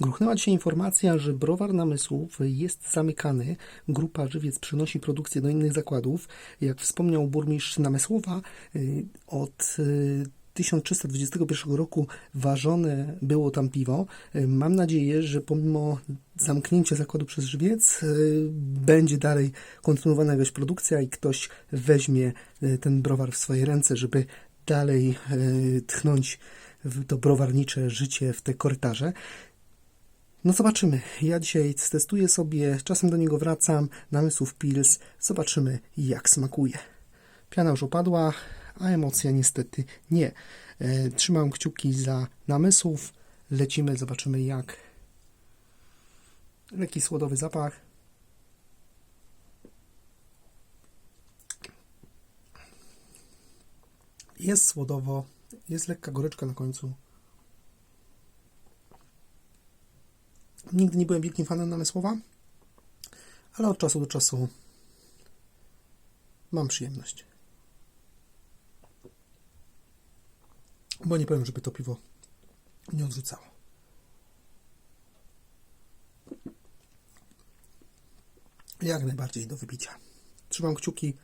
Gruchnęła dzisiaj informacja, że browar namysłów jest zamykany. Grupa Żywiec przenosi produkcję do innych zakładów. Jak wspomniał burmistrz Namysłowa, y, od y, 1321 roku ważone było tam piwo. Y, Mam nadzieję, że pomimo zamknięcia zakładu przez Żywiec y, będzie dalej kontynuowana jakaś produkcja i ktoś weźmie y, ten browar w swoje ręce, żeby dalej y, tchnąć to browarnicze życie w te korytarze. No zobaczymy. Ja dzisiaj testuję sobie, czasem do niego wracam, namysłów Pils. Zobaczymy jak smakuje. Piana już opadła, a emocja niestety nie. E, Trzymam kciuki za namysłów. Lecimy, zobaczymy jak. Lekki słodowy zapach. Jest słodowo, jest lekka goryczka na końcu. Nigdy nie byłem wielkim fanem namysłowa, ale od czasu do czasu mam przyjemność. Bo nie powiem, żeby to piwo nie odrzucało. Jak najbardziej do wypicia. Trzymam kciuki.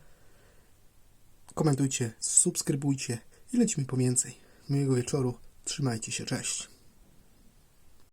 Komentujcie, subskrybujcie i lecimy po więcej. Miłego wieczoru. Trzymajcie się. Cześć.